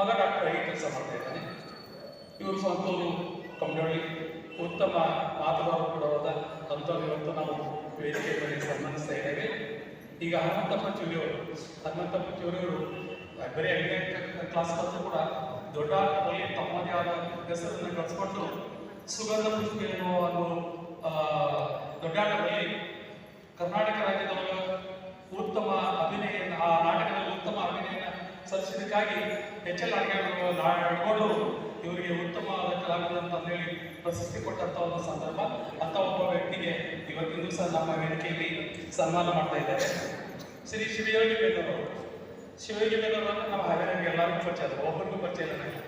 ಮಗ ಡಾಕ್ಟರ್ ಆಗಿ ಕೆಲಸ ಮಾಡ್ತಾ ಇದ್ದಾನೆ. ಇವರು ಸ್ವಂತವರು ಕಂಬಳಿ ಉತ್ತಮ ಮಾತುಭಾವ ಕೂಡ ಹೋದ ಇವತ್ತು ನಾವು ವೇದಿಕೆ ಮೇಲೆ ಸನ್ಮಾನಿಸ್ತಾ ಇದ್ದೇವೆ. ಈಗ ಹನುಮಂತಪ್ಪ ಪಂಚಮಿಯವರು ಹನುಮಂತಪ್ಪ ಪಂಚಮಿಯವರು ಬರೀ ಐದನೇ ಕ್ಲಾಸ್ ಕಲಿತು ಕೂಡ ದೊಡ್ಡ ಆಟದಲ್ಲಿ ತಮ್ಮದೇ ಆದ ಹೆಸರನ್ನು ಕಳಿಸ್ಕೊಟ್ಟು ಸುಗಂಧ ಪುಷ್ಪ ಎನ್ನುವ ಒಂದು ದೊಡ್ಡ ಕರ್ನಾಟಕ ರಾಜ್ಯದವರ ಉತ್ತಮ ಅಭಿನಯ ಸಲ್ಲಿಸಿದ್ದಕ್ಕಾಗಿ ಎಚ್ ಎಲ್ ನಡ್ಕೊಂಡು ಇವರಿಗೆ ಉತ್ತಮವಾದ ಕಲಾವಿದ ಹೇಳಿ ಪ್ರಶಸ್ತಿ ಕೊಟ್ಟಂತ ಒಂದು ಸಂದರ್ಭ ಅಂತ ಒಬ್ಬ ವ್ಯಕ್ತಿಗೆ ಇವತ್ತಿನ ದಿವಸ ನಮ್ಮ ವೇದಿಕೆಯಲ್ಲಿ ಸನ್ಮಾನ ಮಾಡ್ತಾ ಇದ್ದಾರೆ ಶ್ರೀ ಶಿವಯೋಗಿ ಬೇದವರು ಶಿವಯೋಗಿ ಬೇದವರನ್ನು ನಮ್ಮ ಹಾವೇರಿಗೆ ಎಲ್ಲರಿಗೂ ಪರಿಚಯ ಒಬ್ಬರಿಗೂ ಪರಿಚಯ ಇಲ್ಲ ನನಗೆ.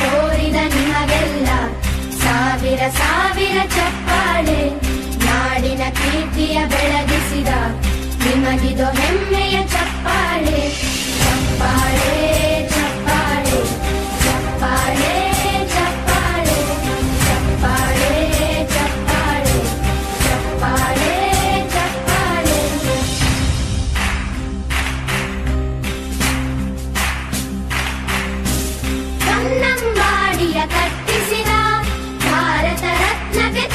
ತೋರಿದ ನಿಮಗೆಲ್ಲ ಸಾವಿರ ಸಾವಿರ ಚಪ್ಪಾಳೆ ನಾಡಿನ ಕೀರ್ತಿಯ ಬೆಳಗಿಸಿದ ಕನ್ನಂಬಾಡಿಯ ಕಟ್ಟಿಸಿದ ಭಾರತ ರತ್ನಕ್ಕೆ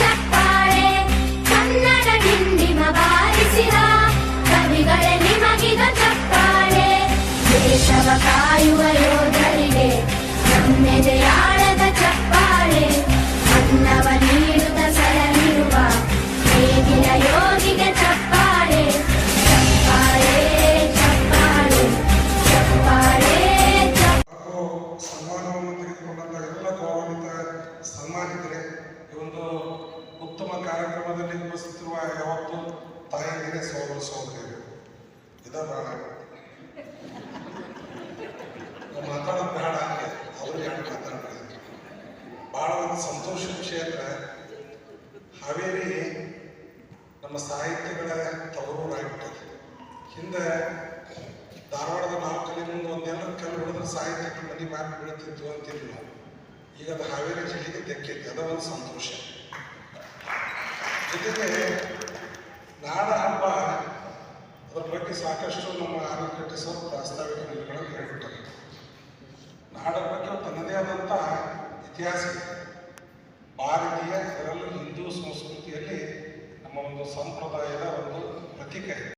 ಕಾರ್ಯಕ್ರಮದಲ್ಲಿ ಉಪಸ್ಥಿತಿರುವ ಯಾವತ್ತು ತಾಯಿಗೆ ಸೋದರ ಸೋದರಿಯರು ಇದ ಬೇಡ ಮಾತಾಡೋದು ಬೇಡ ಅವ್ರಿಗೆ ಯಾಕೆ ಮಾತಾಡ್ತಾರೆ ಬಹಳ ಒಂದು ಸಂತೋಷ ವಿಷಯ ಅಂದ್ರೆ ಹಾವೇರಿ ನಮ್ಮ ಸಾಹಿತ್ಯಗಳ ತವರೂರಾಗಿಬಿಟ್ಟದೆ ಹಿಂದೆ ಧಾರವಾಡದ ನಾವು ಮುಂದೆ ಒಂದೆಲ್ಲ ಕಲ್ಲು ಹೊಡೆದ್ರೆ ಸಾಹಿತ್ಯಕ್ಕೆ ಮನೆ ಮ್ಯಾಪ್ ಬೀಳ್ತಿತ್ತು ಅಂತಿಲ್ಲ ಈಗ ಅದು ಹಾವೇರಿ ಜಿಲ್ಲೆಗೆ ತೆಕ್ಕೈತಿ ಅದ ಒಂದು ಸಂತೋಷ ಜೊತೆಗೆ ನಾಡ ಹಬ್ಬ ಅದರ ಬಗ್ಗೆ ಸಾಕಷ್ಟು ನಮ್ಮ ಆನಂದಕಟ್ಟೆ ಸರ್ ಪ್ರಾಸ್ತಾವಿಕ ನುಡಿಗಳನ್ನು ಹೇಳ್ಬಿಟ್ಟಾರೆ ನಾಡ ಬಗ್ಗೆ ತನ್ನದೇ ಆದಂಥ ಇತಿಹಾಸ ಇದೆ.